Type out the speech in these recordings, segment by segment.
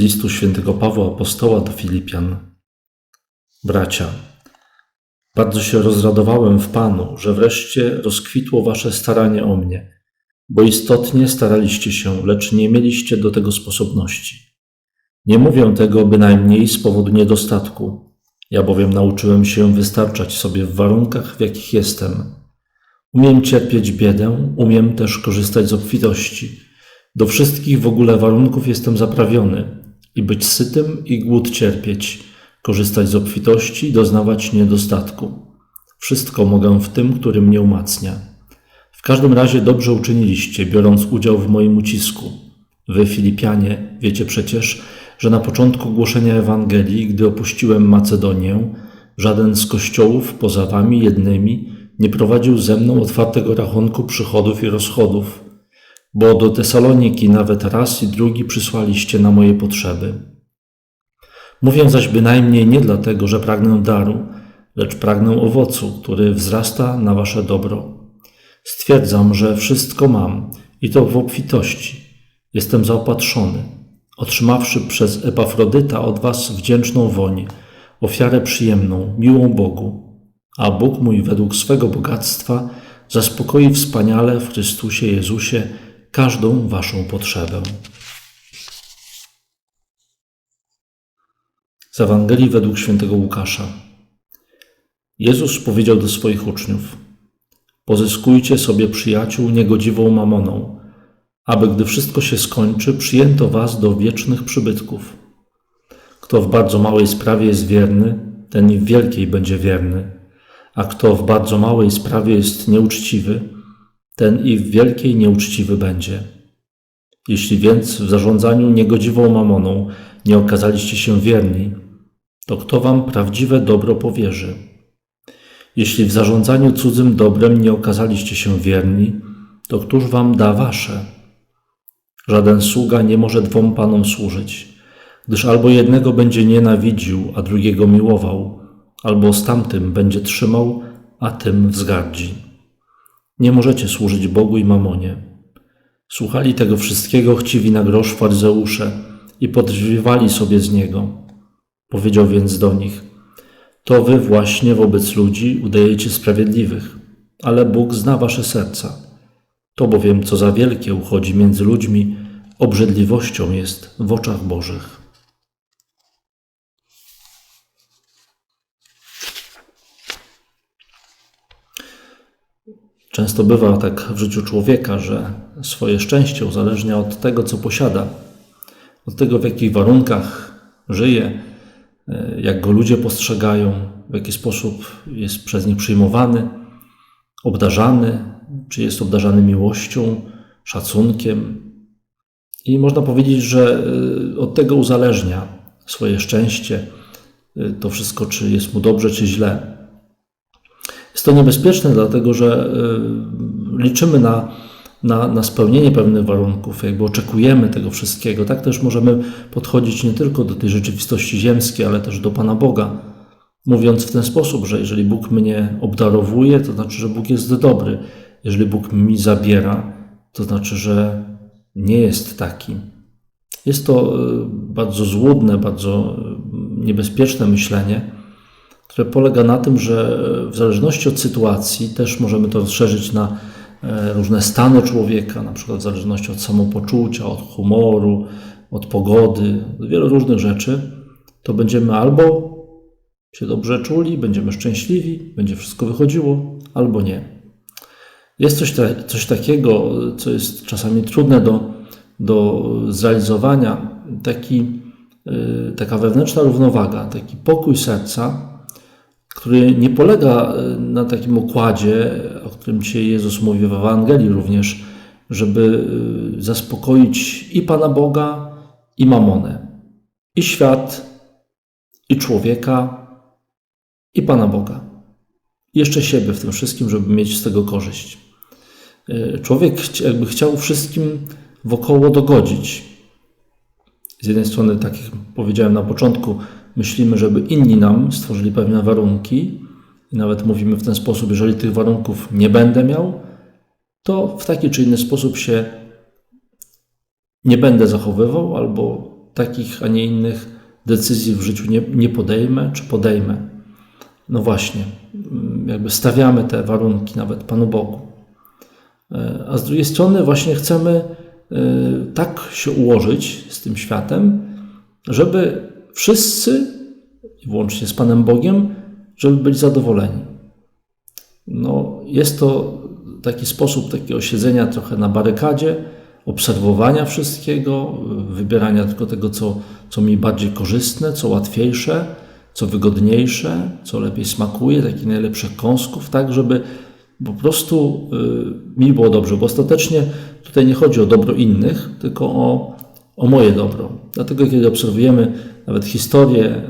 listu świętego Pawła Apostoła do Filipian. Bracia, bardzo się rozradowałem w Panu, że wreszcie rozkwitło wasze staranie o mnie, bo istotnie staraliście się, lecz nie mieliście do tego sposobności. Nie mówię tego bynajmniej z powodu niedostatku. Ja bowiem nauczyłem się wystarczać sobie w warunkach, w jakich jestem. Umiem cierpieć biedę, umiem też korzystać z obfitości. Do wszystkich w ogóle warunków jestem zaprawiony i być sytym i głód cierpieć, korzystać z obfitości i doznawać niedostatku. Wszystko mogę w tym, który mnie umacnia. W każdym razie dobrze uczyniliście, biorąc udział w moim ucisku. Wy, Filipianie, wiecie przecież, że na początku głoszenia Ewangelii, gdy opuściłem Macedonię, żaden z kościołów poza wami jednymi nie prowadził ze mną otwartego rachunku przychodów i rozchodów, bo do Tesaloniki nawet raz i drugi przysłaliście na moje potrzeby. Mówię zaś bynajmniej nie dlatego, że pragnę daru, lecz pragnę owocu, który wzrasta na wasze dobro. Stwierdzam, że wszystko mam i to w obfitości. Jestem zaopatrzony, otrzymawszy przez Epafrodyta od was wdzięczną woń, ofiarę przyjemną, miłą Bogu. A Bóg mój według swego bogactwa zaspokoi wspaniale w Chrystusie Jezusie każdą waszą potrzebę. Z Ewangelii według świętego Łukasza. Jezus powiedział do swoich uczniów: Pozyskujcie sobie przyjaciół niegodziwą mamoną, aby gdy wszystko się skończy, przyjęto was do wiecznych przybytków. Kto w bardzo małej sprawie jest wierny, ten i w wielkiej będzie wierny, a kto w bardzo małej sprawie jest nieuczciwy, ten i w wielkiej nieuczciwy będzie. Jeśli więc w zarządzaniu niegodziwą mamoną nie okazaliście się wierni, to kto wam prawdziwe dobro powierzy? Jeśli w zarządzaniu cudzym dobrem nie okazaliście się wierni, to któż wam da wasze? Żaden sługa nie może dwom panom służyć, gdyż albo jednego będzie nienawidził, a drugiego miłował, albo z tamtym będzie trzymał, a tym wzgardzi. Nie możecie służyć Bogu i mamonie. Słuchali tego wszystkiego chciwi na grosz faryzeusze i podrzwiewali sobie z niego. Powiedział więc do nich: To wy właśnie wobec ludzi udajecie sprawiedliwych, ale Bóg zna wasze serca. To bowiem, co za wielkie uchodzi między ludźmi, obrzydliwością jest w oczach Bożych. Często bywa tak w życiu człowieka, że swoje szczęście uzależnia od tego, co posiada, od tego, w jakich warunkach żyje, jak go ludzie postrzegają, w jaki sposób jest przez nich przyjmowany, obdarzany, czy jest obdarzany miłością, szacunkiem. I można powiedzieć, że y, od tego uzależnia swoje szczęście, y, to wszystko, czy jest mu dobrze, czy źle. Jest to niebezpieczne, dlatego że y, liczymy na, na, na spełnienie pewnych warunków, jakby oczekujemy tego wszystkiego. Tak też możemy podchodzić nie tylko do tej rzeczywistości ziemskiej, ale też do Pana Boga, mówiąc w ten sposób, że jeżeli Bóg mnie obdarowuje, to znaczy, że Bóg jest dobry. Jeżeli Bóg mi zabiera, to znaczy, że nie jest taki. Jest to y, bardzo złudne, bardzo y, niebezpieczne myślenie które polega na tym, że w zależności od sytuacji też możemy to rozszerzyć na e, różne stany człowieka, na przykład w zależności od samopoczucia, od humoru, od pogody, od wielu różnych rzeczy, to będziemy albo się dobrze czuli, będziemy szczęśliwi, będzie wszystko wychodziło, albo nie. Jest coś, te, coś takiego, co jest czasami trudne do, do zrealizowania, taki, yy, taka wewnętrzna równowaga, taki pokój serca, który nie polega e, na takim układzie, o którym dzisiaj Jezus mówi w Ewangelii również, żeby e, zaspokoić i Pana Boga, i mamonę, i świat, i człowieka, i Pana Boga. Jeszcze siebie w tym wszystkim, żeby mieć z tego korzyść. E, człowiek jakby chciał wszystkim wokoło dogodzić. Z jednej strony, tak jak powiedziałem na początku, myślimy, żeby inni nam stworzyli pewne warunki, i nawet mówimy w ten sposób, jeżeli tych warunków nie będę miał, to w taki czy inny sposób się nie będę zachowywał, albo takich, a nie innych decyzji w życiu nie, nie podejmę, czy podejmę. No właśnie, mm, jakby stawiamy te warunki nawet Panu Bogu. E, a z drugiej strony właśnie chcemy e, tak się ułożyć z tym światem, żeby wszyscy, włącznie z Panem Bogiem, żeby być zadowoleni. No, jest to taki sposób takiego siedzenia trochę na barykadzie, obserwowania wszystkiego, wybierania tylko tego, co, co mi bardziej korzystne, co łatwiejsze, co wygodniejsze, co lepiej smakuje, takich najlepszych kąsków, tak, żeby po prostu y, mi było dobrze, bo ostatecznie tutaj nie chodzi o dobro innych, tylko o, o moje dobro. Dlatego, kiedy obserwujemy nawet historię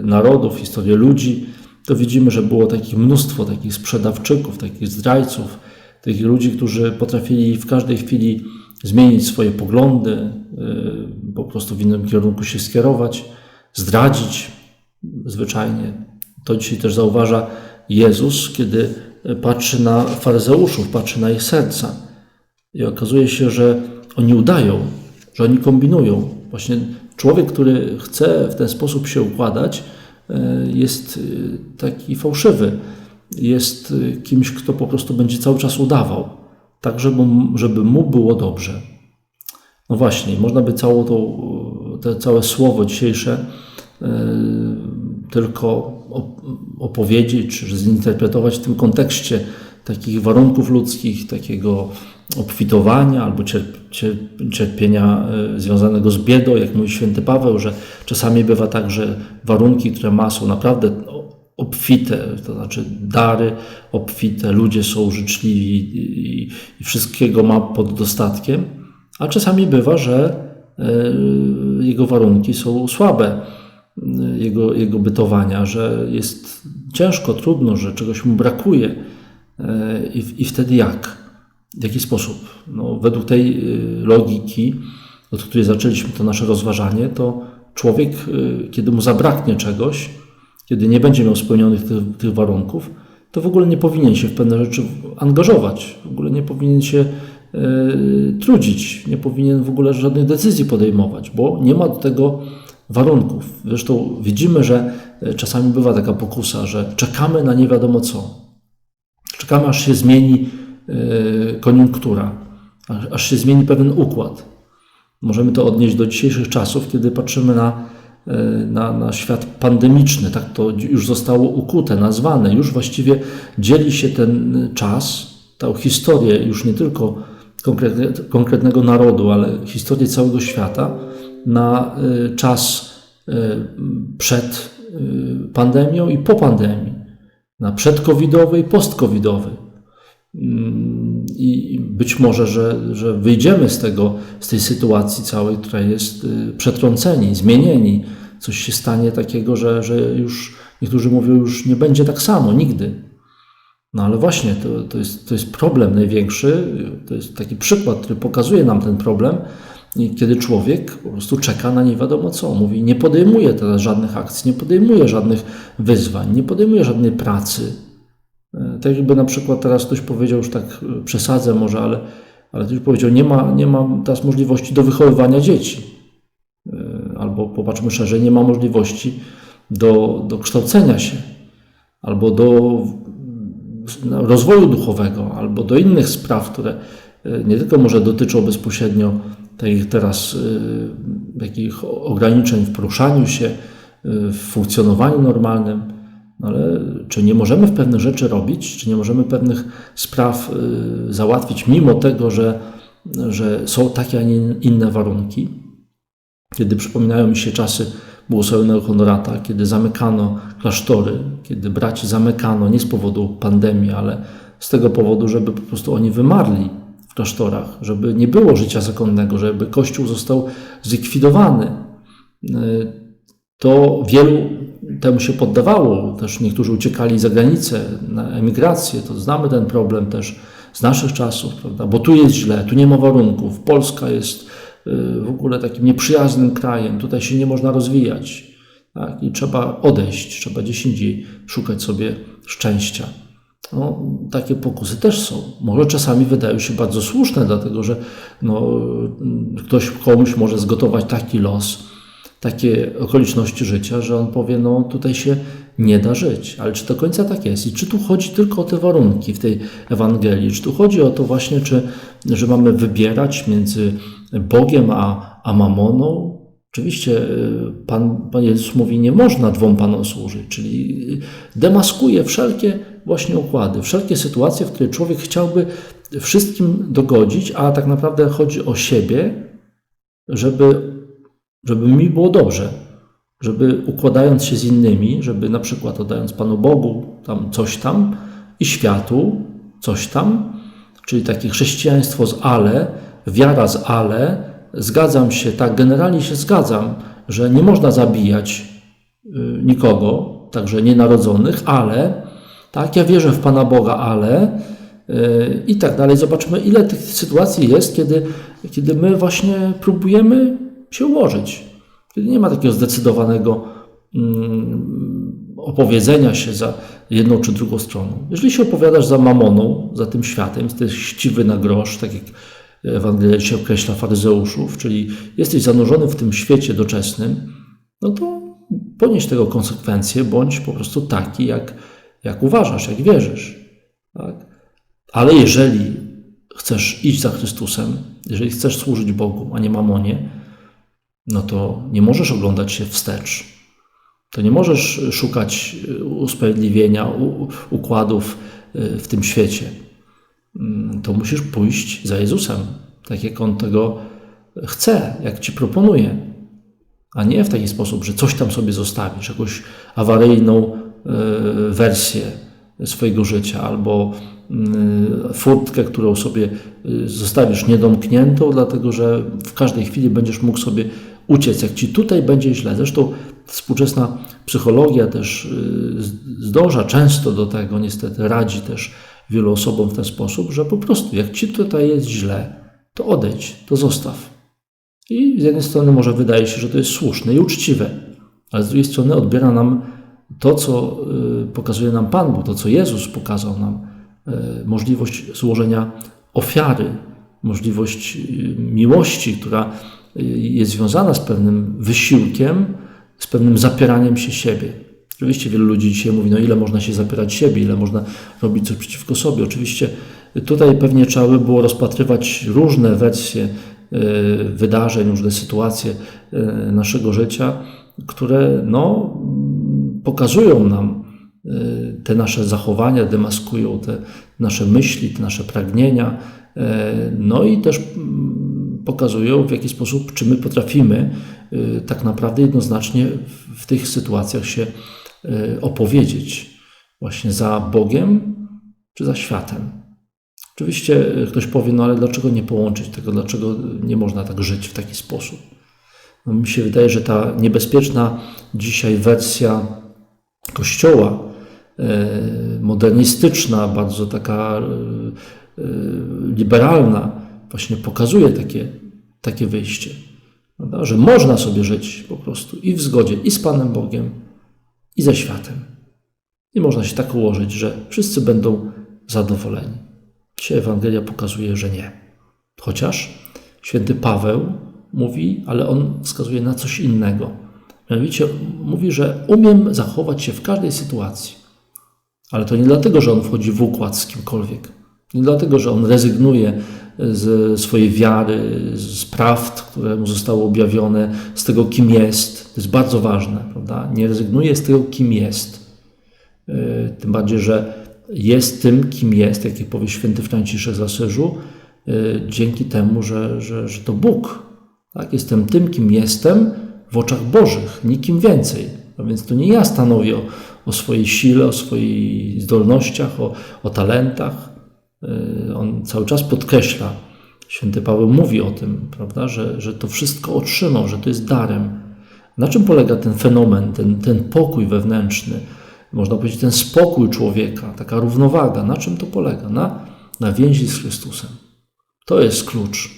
y, narodów, historię ludzi, to widzimy, że było takich mnóstwo takich sprzedawczyków, takich zdrajców, takich ludzi, którzy potrafili w każdej chwili zmienić swoje poglądy, y, po prostu w innym kierunku się skierować, zdradzić zwyczajnie. To dzisiaj też zauważa Jezus, kiedy patrzy na faryzeuszów, patrzy na ich serca. I okazuje się, że oni udają, że oni kombinują. Właśnie człowiek, który chce w ten sposób się układać, e, jest e, taki fałszywy. Jest e, kimś, kto po prostu będzie cały czas udawał, tak żeby, żeby mu było dobrze. No właśnie, można by całe to, te całe słowo dzisiejsze tylko opowiedzieć czy zinterpretować w tym kontekście takich warunków ludzkich, takiego obfitowania albo cierpienia e, związanego z biedą, jak mówi święty Paweł, że czasami bywa tak, że warunki, które ma, są naprawdę obfite, to znaczy dary obfite, ludzie są życzliwi i, wszystkiego ma pod dostatkiem, a czasami bywa, że e, jego warunki są słabe jego, jego bytowania, że jest ciężko, trudno, że czegoś mu brakuje. E, I, i wtedy jak? W jaki sposób? No, według tej y, logiki, od której zaczęliśmy to nasze rozważanie, to człowiek, y, kiedy mu zabraknie czegoś, kiedy nie będzie miał spełnionych tych, tych warunków, to w ogóle nie powinien się w pewne rzeczy angażować, w ogóle nie powinien się y, trudzić, nie powinien w ogóle żadnych decyzji podejmować, bo nie ma do tego warunków. Zresztą widzimy, że e, czasami bywa taka pokusa, że czekamy na nie wiadomo co. Czekamy, aż się zmieni koniunktura, aż się zmieni pewien układ. Możemy to odnieść do dzisiejszych czasów, kiedy patrzymy na, e, na, na świat pandemiczny. Tak to już zostało ukute, nazwane. Już właściwie dzieli się ten czas, tę historię już nie tylko konkretnego narodu, ale historię całego świata na y, czas przed pandemią i po pandemii, na przedcovidowy i postcovidowy. Mm, I być może, że, że wyjdziemy z tego, z tej sytuacji całej, która jest przetrąceni, zmienieni. Coś się stanie takiego, że, że już niektórzy mówią, już nie będzie tak samo, nigdy. No ale właśnie, to, to, jest, to jest problem największy, to jest taki przykład, który pokazuje nam ten problem, kiedy człowiek po prostu czeka na nie wiadomo co. Mówi, nie podejmuje teraz żadnych akcji, nie podejmuje żadnych wyzwań, nie podejmuje żadnej pracy. E, tak jakby na przykład teraz ktoś powiedział, już tak e, przesadzę może, ale, ale ktoś powiedział, nie ma, nie ma teraz możliwości do wychowywania dzieci. E, albo popatrzmy szerzej, nie ma możliwości do, do kształcenia się, albo do rozwoju duchowego, albo do innych spraw, które nie tylko może dotyczą bezpośrednio tych teraz takich ograniczeń w poruszaniu się, w funkcjonowaniu normalnym, no ale czy nie możemy pewne rzeczy robić, czy nie możemy pewnych spraw y, załatwić, mimo tego, że, że są takie, a nie inne warunki? Kiedy przypominają mi się czasy błogosławionego Honorata, kiedy zamykano klasztory, kiedy braci zamykano nie z powodu pandemii, ale z tego powodu, żeby po prostu oni wymarli w klasztorach, żeby nie było życia zakonnego, żeby Kościół został zlikwidowany. E, to wielu temu się poddawało. Też niektórzy uciekali za granicę, na emigrację. To znamy ten problem też z naszych czasów, prawda? bo tu jest źle, tu nie ma warunków. Polska jest e, w ogóle takim nieprzyjaznym krajem, tutaj się nie można rozwijać. Tak? I trzeba odejść, trzeba gdzieś indziej szukać sobie szczęścia. No, takie pokusy też są. Może czasami wydają się bardzo słuszne, dlatego że no, ktoś komuś może zgotować taki los, takie okoliczności życia, że on powie, no tutaj się nie da żyć. Ale czy do końca tak jest? I czy tu chodzi tylko o te warunki w tej Ewangelii? Czy tu chodzi o to właśnie, czy, że mamy wybierać między Bogiem a, a mamoną? Oczywiście y, Pan, Pan Jezus mówi, nie można dwom Panom służyć, czyli demaskuje wszelkie właśnie układy, wszelkie sytuacje, w które człowiek chciałby wszystkim dogodzić, a tak naprawdę chodzi o siebie, żeby, żeby mi było dobrze, żeby układając się z innymi, żeby na przykład oddając Panu Bogu tam coś tam i światu coś tam, czyli takie chrześcijaństwo z ale, wiara z ale, zgadzam się, tak, generalnie się zgadzam, że nie można zabijać y, nikogo, także nienarodzonych, ale, tak, ja wierzę w Pana Boga, ale yy, i tak dalej. Zobaczmy, ile tych sytuacji jest, kiedy, kiedy my właśnie próbujemy się ułożyć. Nie ma takiego zdecydowanego mm, opowiedzenia się za jedną czy drugą stroną. Jeżeli się opowiadasz za mamoną, za tym światem, jesteś chciwy na grosz, tak jak Ewangelia się określa faryzeuszów, czyli jesteś zanurzony w tym świecie doczesnym, no to ponieś tego konsekwencje, bądź po prostu taki, jak, jak uważasz, jak wierzysz. Tak? Ale jeżeli chcesz iść za Chrystusem, jeżeli chcesz służyć Bogu, a nie mamonie, no to nie możesz oglądać się wstecz. To nie możesz szukać usprawiedliwienia, układów y, w tym świecie. Mm, to musisz pójść za Jezusem, tak jak On tego chce, jak Ci proponuje, a nie w taki sposób, że coś tam sobie zostawisz, jakąś awaryjną wersję swojego życia albo furtkę, którą sobie zostawisz niedomkniętą, dlatego że w każdej chwili będziesz mógł sobie uciec, jak ci tutaj będzie źle. Zresztą współczesna psychologia też e, zdąża często do tego, niestety radzi też wielu osobom w ten sposób, że po prostu jak ci tutaj jest źle, to odejdź, to zostaw. I z jednej strony może wydaje się, że to jest słuszne i uczciwe, ale z drugiej strony odbiera nam to, co y, pokazuje nam Pan Bóg, to, co Jezus pokazał nam, y, możliwość złożenia ofiary, możliwość y, miłości, która jest związana z pewnym wysiłkiem, z pewnym zapieraniem się siebie. Oczywiście wielu ludzi dzisiaj mówi, no ile można się zapierać siebie, ile można robić coś przeciwko sobie. Oczywiście tutaj pewnie trzeba by było rozpatrywać różne wersje e, wydarzeń, różne sytuacje e, naszego życia, które no, pokazują nam e, te nasze zachowania, demaskują te nasze myśli, te nasze pragnienia, no i też mm, pokazują w jaki sposób, czy my potrafimy tak naprawdę jednoznacznie w tych sytuacjach się Y, opowiedzieć właśnie za Bogiem czy za światem. Oczywiście y, ktoś powie, no ale dlaczego nie połączyć tego, dlaczego nie można tak żyć w taki sposób? No, mi się wydaje, że ta niebezpieczna dzisiaj wersja Kościoła, y, modernistyczna, bardzo taka liberalna, właśnie pokazuje takie, takie wyjście. Prawda? Że można sobie żyć po prostu i w zgodzie i z Panem Bogiem, i ze światem. I można się tak ułożyć, że wszyscy będą zadowoleni. Dzisiaj Ewangelia pokazuje, że nie. Chociaż święty Paweł mówi, ale on wskazuje na coś innego. Mianowicie mówi, że umiem zachować się w każdej sytuacji. Ale to nie dlatego, że on wchodzi w układ z kimkolwiek. Nie dlatego, że on rezygnuje z swojej wiary, z prawd, które mu zostały objawione, z tego, kim jest. To jest bardzo ważne, prawda? Nie rezygnuje z tego, kim jest. E, tym bardziej, że jest tym, kim jest, jak powie święty Franciszek z Asyżu, e, dzięki temu, że, że, że to Bóg. Tak? Jestem tym, kim jestem w oczach Bożych, nikim więcej. A więc to nie ja stanowię o, o swojej sile, o swoich zdolnościach, o, o talentach, on cały czas podkreśla, święty Paweł mówi o tym, prawda, że, że to wszystko otrzymał, że to jest darem. Na czym polega ten fenomen, ten, ten pokój wewnętrzny, można powiedzieć, ten spokój człowieka, taka równowaga? Na czym to polega? Na, na więzi z Chrystusem. To jest klucz.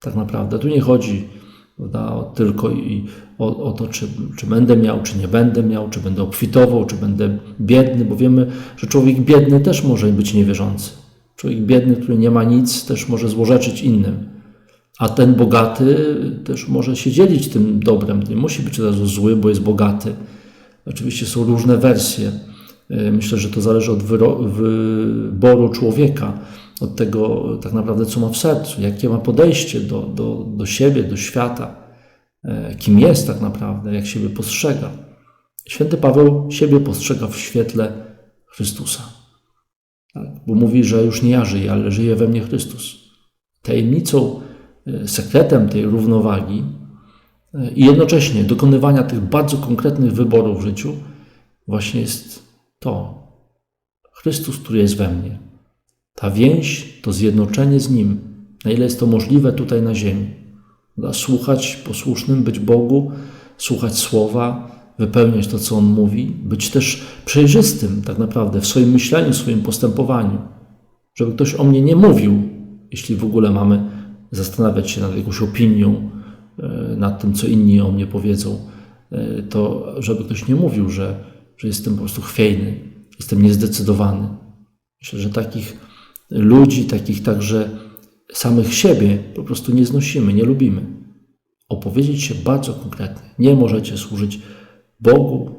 Tak naprawdę. Tu nie chodzi prawda? tylko i o, o to, czy, czy będę miał, czy nie będę miał, czy będę obfitował, czy będę biedny, bo wiemy, że człowiek biedny też może być niewierzący. Człowiek biedny, który nie ma nic, też może złorzeczyć innym. A ten bogaty też może się dzielić tym dobrem. Nie musi być od razu zły, bo jest bogaty. Oczywiście są różne wersje. Myślę, że to zależy od wyboru człowieka, od tego tak naprawdę, co ma w sercu, jakie ma podejście do, do, do siebie, do świata, kim jest tak naprawdę, jak siebie postrzega. Święty Paweł siebie postrzega w świetle Chrystusa. Tak? Bo mówi, że już nie ja żyję, ale żyje we mnie Chrystus. Tajemnicą, sekretem tej równowagi i jednocześnie dokonywania tych bardzo konkretnych wyborów w życiu właśnie jest to. Chrystus, który jest we mnie. Ta więź, to zjednoczenie z Nim, na ile jest to możliwe tutaj na ziemi. Słuchać posłusznym, być Bogu, słuchać Słowa, wypełniać to, co On mówi, być też przejrzystym tak naprawdę w swoim myśleniu, w swoim postępowaniu. Żeby ktoś o mnie nie mówił, jeśli w ogóle mamy zastanawiać się nad jakąś opinią, nad tym, co inni o mnie powiedzą, to żeby ktoś nie mówił, że, że jestem po prostu chwiejny, jestem niezdecydowany. Myślę, że takich ludzi, takich także samych siebie po prostu nie znosimy, nie lubimy. Opowiedzieć się bardzo konkretnie. Nie możecie służyć Bogu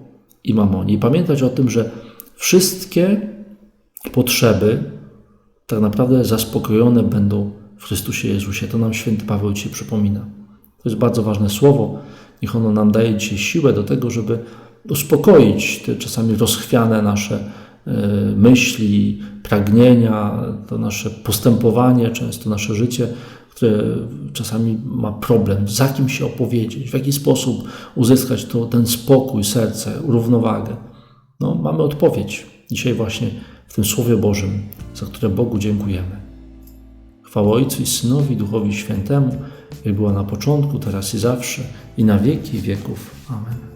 i mamonie. I pamiętać o tym, że wszystkie potrzeby tak naprawdę zaspokojone będą w Chrystusie Jezusie. To nam święty Paweł dzisiaj przypomina. To jest bardzo ważne słowo. Niech ono nam daje dzisiaj siłę do tego, żeby uspokoić te czasami rozchwiane nasze myśli, pragnienia, to nasze postępowanie, często nasze życie, które czasami ma problem, za kim się opowiedzieć, w jaki sposób uzyskać to, ten spokój, serce, równowagę. No, mamy odpowiedź dzisiaj właśnie w tym Słowie Bożym, za które Bogu dziękujemy. Chwała Ojcu i Synowi, Duchowi Świętemu, jak była na początku, teraz i zawsze, i na wieki wieków. Amen.